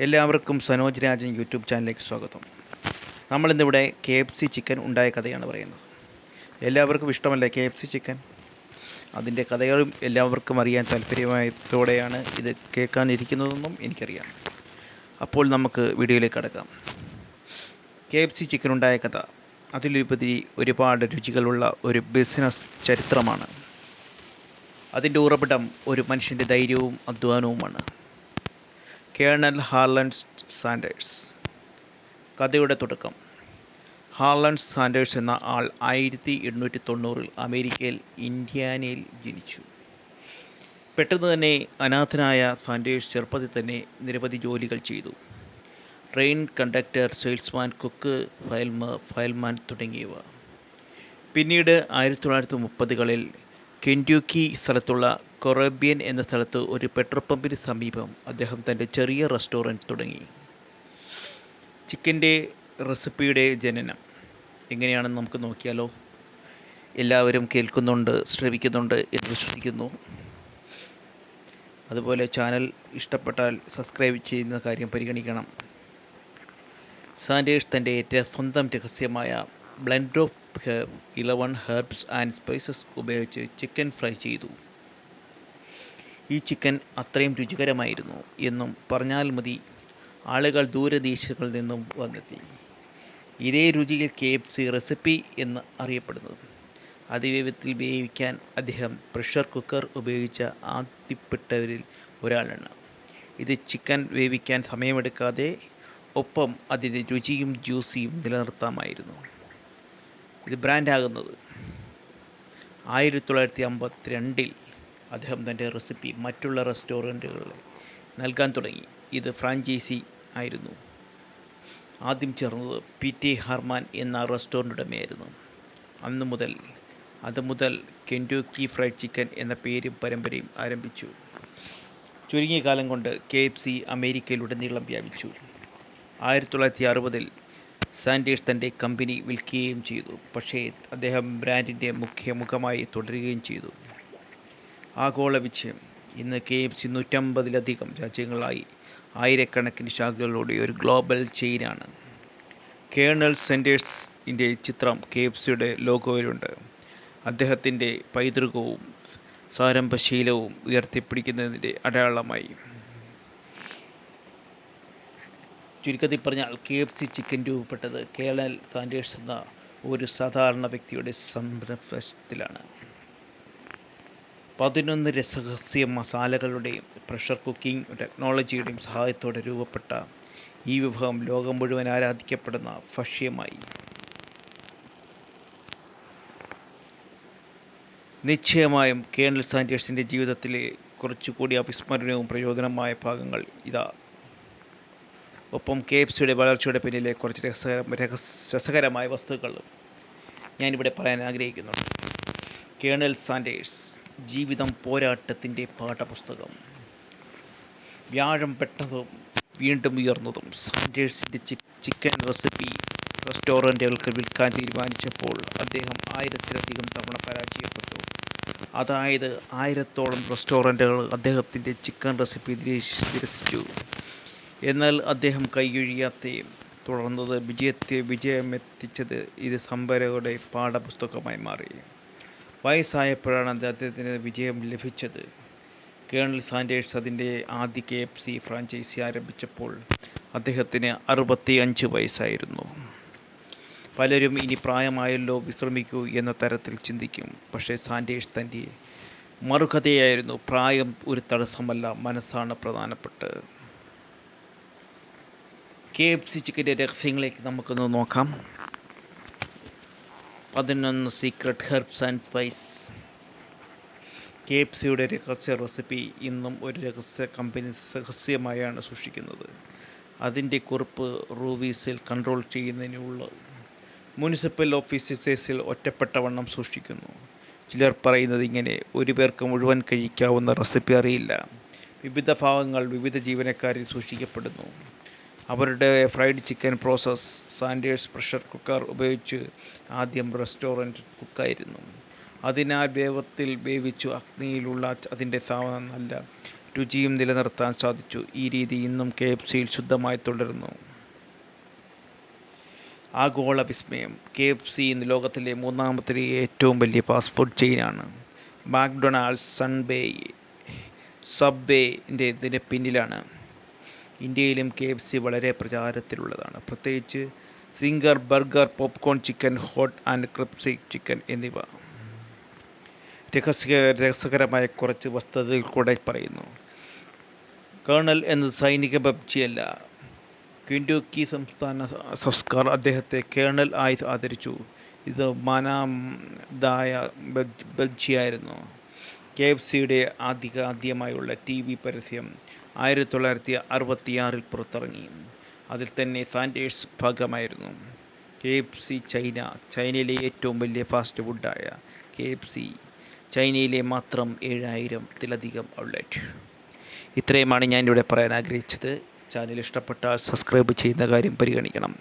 എല്ലാവർക്കും സനോജ് രാജൻ യൂട്യൂബ് ചാനലിലേക്ക് സ്വാഗതം. നമ്മളിന്നിവിടെ കെ എഫ് സി ചിക്കൻ ഉണ്ടായ കഥയാണ് പറയുന്നത്. എല്ലാവർക്കും ഇഷ്ടമല്ലേ കെ എഫ് സി ചിക്കൻ? അതിന്റെ കഥകളും എല്ലാവർക്കും അറിയാൻ താല്പര്യമായതോടെയാണ് ഇത് കേൾക്കാനിരിക്കുന്നതെന്നും എനിക്കറിയാം. അപ്പോൾ നമുക്ക് വീഡിയോയിലേക്ക് കടക്കാം. കെ എഫ് സി ചിക്കൻ ഉണ്ടായ കഥ. അതിലുപരി ഒരുപാട് രുചികളുള്ള ഒരു ബിസിനസ് ചരിത്രമാണ്. അതിന്റെ ഉറവിടം ഒരു മനുഷ്യന്റെ ധൈര്യവും അധ്വാനവുമാണ്. Colonel Harland Sanders. കഥയുടെ തുടക്കം. ഹാർലൻ സാൻഡേഴ്സ് എന്ന ആൾ ആയിരത്തി എണ്ണൂറ്റി തൊണ്ണൂറിൽ അമേരിക്കയിൽ ഇന്ത്യാനയിൽ ജനിച്ചു. പെട്ടെന്ന് തന്നെ അനാഥനായ സാൻഡേഴ്സ് ചെറുപ്പത്തിൽ തന്നെ നിരവധി ജോലികൾ ചെയ്തു. Train conductor salesman cook fireman fireman തുടങ്ങിയവ. പിന്നീട് ആയിരത്തി തൊള്ളായിരത്തി മുപ്പതുകളിൽ കെൻഡ്യൂക്കി സ്ഥലത്തുള്ള കൊറേബിയൻ എന്ന സ്ഥലത്ത് ഒരു പെട്രോൾ പമ്പിന് സമീപം അദ്ദേഹം തന്റെ ചെറിയ റെസ്റ്റോറന്റ് തുടങ്ങി. ചിക്കന്റെ റെസിപ്പിയുടെ ജനനം. എങ്ങനെയാണെന്ന് നമുക്ക് നോക്കിയാലോ? എല്ലാവരും കേൾക്കുന്നുണ്ട് ശ്രവിക്കുന്നുണ്ട് എന്ന് വിശ്വസിക്കുന്നു. അതുപോലെ ചാനൽ ഇഷ്ടപ്പെട്ടാൽ സബ്സ്ക്രൈബ് ചെയ്യുന്ന കാര്യം പരിഗണിക്കണം. സാൻഡേഴ്സ് തന്റെ സ്വന്തം രഹസ്യമായ blend of eleven herbs and spices ഉപയോഗിച്ച് ചിക്കൻ ഫ്രൈ ചെയ്തു. ഈ ചിക്കൻ അത്രയും രുചികരമായിരുന്നു എന്നും പറഞ്ഞാൽ മതി ആളുകൾ ദൂരദേശങ്ങളിൽ നിന്നും വന്നെത്തി. ഇതേ രുചിയിൽ കെ എഫ് സി റെസിപ്പി എന്ന് അറിയപ്പെടുന്നത്. അതിവേഗത്തിൽ വേവിക്കാൻ അദ്ദേഹം പ്രഷർ കുക്കർ ഉപയോഗിച്ച ആദ്യപ്പെട്ടവരിൽ ഒരാളാണ്. ഇത് ചിക്കൻ വേവിക്കാൻ സമയമെടുക്കാതെ ഒപ്പം അതിന്റെ രുചിയും ജ്യൂസിയും നിലനിർത്താമായിരുന്നു. ഇത് ബ്രാൻഡാകുന്നത്. ആയിരത്തി തൊള്ളായിരത്തി അമ്പത്തിരണ്ടിൽ അദ്ദേഹം തന്റെ റെസിപ്പി മറ്റുള്ള റെസ്റ്റോറന്റുകളിൽ നൽകാൻ തുടങ്ങി. ഇത് ഫ്രാഞ്ചൈസി ആയിരുന്നു. ആദ്യം ചേർന്നത് പി ടി ഹർമാൻ എന്ന റെസ്റ്റോറന്റ് ഉടമയായിരുന്നു. അന്ന് മുതൽ അത് മുതൽ കെൻഡോക്കി ഫ്രൈഡ് ചിക്കൻ എന്ന പേരും പരമ്പരയും ആരംഭിച്ചു. ചുരുങ്ങിയ കാലം കൊണ്ട് കെ എഫ് സി അമേരിക്കയിലുടനീളം വ്യാപിച്ചു. ആയിരത്തി തൊള്ളായിരത്തി അറുപതിൽ സാൻഡേഴ്സ് തന്റെ കമ്പനി വിൽക്കുകയും ചെയ്തു. പക്ഷേ അദ്ദേഹം ബ്രാൻഡിന്റെ മുഖ്യ മുഖമായി തുടരുകയും ചെയ്തു. ആഗോള വിജയം. ഇന്ന് കെ എഫ് സി നൂറ്റമ്പതിലധികം രാജ്യങ്ങളായി ആയിരക്കണക്കിന് ശാഖകളോടെ ഒരു ഗ്ലോബൽ ചെയിനാണ്. കേണൽ സെന്റേഴ്സിന്റെ ചിത്രം കെ എഫ് സിയുടെ ലോഗോയിലുണ്ട്. അദ്ദേഹത്തിന്റെ പൈതൃകവും സാരംഭശീലവും ഉയർത്തിപ്പിടിക്കുന്നതിന്റെ അടയാളമായി. ചുരുക്കത്തിൽ പറഞ്ഞാൽ കെ എഫ് സി ചിക്കൻ രൂപപ്പെട്ടത് കേണൽ സാൻഡേഴ്സ് എന്ന ഒരു സാധാരണ വ്യക്തിയുടെ സംരംഭത്തിലാണ്. പതിനൊന്ന് രഹസ്യ മസാലകളുടെയും പ്രഷർ കുക്കിംഗ് ടെക്നോളജിയുടെയും സഹായത്തോടെ രൂപപ്പെട്ട ഈ വിഭവം ലോകം മുഴുവൻ ആരാധിക്കപ്പെടുന്ന ഭക്ഷ്യമായി. നിശ്ചയമായും കേണൽ സാൻഡേഴ്സിന്റെ ജീവിതത്തിലെ കുറച്ചുകൂടി അവിസ്മരണവും പ്രയോജനമായ ഭാഗങ്ങൾ ഇതാ ഒപ്പം കെ എഫ് സിയുടെ വളർച്ചയുടെ പിന്നിലെ കുറച്ച് രസ രസകരമായ വസ്തുക്കളും ഞാനിവിടെ പറയാൻ ആഗ്രഹിക്കുന്നുണ്ട് കേണൽ സാൻഡേഴ്സ് ജീവിതം പോരാട്ടത്തിന്റെ പാഠപുസ്തകം. വ്യാഴം പെട്ടതും വീണ്ടും ഉയർന്നതും സാൻഡേഴ്സിന്റെ ചിക്കൻ റെസിപ്പി റെസ്റ്റോറന്റുകൾക്ക് വിൽക്കാൻ തീരുമാനിച്ചപ്പോൾ അദ്ദേഹം ആയിരത്തിലധികം തവണ പരാജയപ്പെട്ടു. അതായത് ആയിരത്തോളം റെസ്റ്റോറന്റുകൾ അദ്ദേഹത്തിന്റെ ചിക്കൻ റെസിപ്പി നിരസിച്ചു എന്നാൽ അദ്ദേഹം കൈയൊഴിയാത്തെയും തുടർന്നത് വിജയത്തെ വിജയമെത്തിച്ചത് ഇത് സംഭരയുടെ പാഠപുസ്തകമായി മാറി. വയസ്സായപ്പോഴാണ് അദ്ദേഹത്തിന് വിജയം ലഭിച്ചത്. കേണൽ സാൻഡേഴ്സ് അതിന്റെ ആദ്യ കെ എഫ് സി ഫ്രാഞ്ചൈസി ആരംഭിച്ചപ്പോൾ അദ്ദേഹത്തിന് അറുപത്തി അഞ്ച് വയസ്സായിരുന്നു. പലരും ഇനി പ്രായമായല്ലോ വിശ്രമിക്കൂ എന്ന തരത്തിൽ ചിന്തിക്കും. പക്ഷേ സാൻഡേഴ്സ് തന്റെ മറുകഥയായിരുന്നു പ്രായം ഒരു തടസ്സമല്ല മനസ്സാണ് പ്രധാനപ്പെട്ടത്. കെ എഫ് സി ചിക്കന്റെ രഹസ്യങ്ങളിലേക്ക് നമുക്കൊന്ന് നോക്കാം. പതിനൊന്ന് secret herbs and spice K F സിയുടെ രഹസ്യ റെസിപ്പി ഇന്നും ഒരു രഹസ്യ കമ്പനി രഹസ്യമായാണ് സൂക്ഷിക്കുന്നത്. അതിന്റെ കുറിപ്പ് റൂവീസിൽ കൺട്രോൾ ചെയ്യുന്നതിനുള്ള മുനിസിപ്പൽ ഓഫീസേഴ്സിൽ ഒറ്റപ്പെട്ടവണ്ണം സൂക്ഷിക്കുന്നു. ചിലർ പറയുന്നത് ഇങ്ങനെ ഒരു പേർക്ക് മുഴുവൻ കഴിക്കാവുന്ന റെസിപ്പി അറിയില്ല. വിവിധ ഭാഗങ്ങൾ വിവിധ ജീവനക്കാരിൽ സൂക്ഷിക്കപ്പെടുന്നു. അവരുടെ fried chicken process Sanders pressure cooker ഉപയോഗിച്ച് ആദ്യം റെസ്റ്റോറന്റ് കുക്കായിരുന്നു. അതിനാൽ വേഗത്തിൽ വേവിച്ചു അഗ്നിയിലുള്ള അതിന്റെ സാ നല്ല രുചിയും നിലനിർത്താൻ സാധിച്ചു. ഈ രീതി ഇന്നും കെ എഫ് സിയിൽ ശുദ്ധമായി തുടരുന്നു. ആഗോള വിസ്മയം. കെ എഫ് സി ഇന്ന് ലോകത്തിലെ മൂന്നാമത്തെ ഏറ്റവും വലിയ പാസ്പോർട്ട് ചെയിനാണ്. മാക്ഡൊണാൾഡ്സ് സൺബേ സബ്വേന്റെ ഇതിന് പിന്നിലാണ്. ഇന്ത്യയിലും കെ എഫ് സി വളരെ പ്രചാരത്തിലുള്ളതാണ്. പ്രത്യേകിച്ച് Zinger burger popcorn chicken hot and crispy chicken എന്നിവ. രഹസ്യ രഹസ്യകരമായ കുറച്ച് വസ്തുതകൾ കൂടെ പറയുന്നു. കേണൽ എന്നത് സൈനിക പബ്ജിയല്ല ക്വിൻഡോക്കി സംസ്ഥാന സംസ്കാർ അദ്ദേഹത്തെ കേണൽ ആയി ആദരിച്ചു. ഇത് മനാദായ ബൽജിയായിരുന്നു കെ എഫ് സിയുടെ ആദ്യ ആദ്യമായുള്ള ടി വി പരസ്യം ആയിരത്തി തൊള്ളായിരത്തി അറുപത്തിയാറിൽ പുറത്തിറങ്ങി. അതിൽ തന്നെ സാൻഡേഴ്സ് ഭാഗമായിരുന്നു. കെ എഫ് സി ചൈന ചൈനയിലെ ഏറ്റവും വലിയ ഫാസ്റ്റ് ഫുഡായ കെ എഫ് സി ചൈനയിലെ മാത്രം ഏഴായിരത്തിലധികം ഔട്ട്ലെറ്റ്. ഇത്രയുമാണ് ഞാനിവിടെ പറയാൻ ആഗ്രഹിച്ചത്. ചാനൽ ഇഷ്ടപ്പെട്ടാൽ സബ്സ്ക്രൈബ് ചെയ്യുന്ന കാര്യം പരിഗണിക്കണം.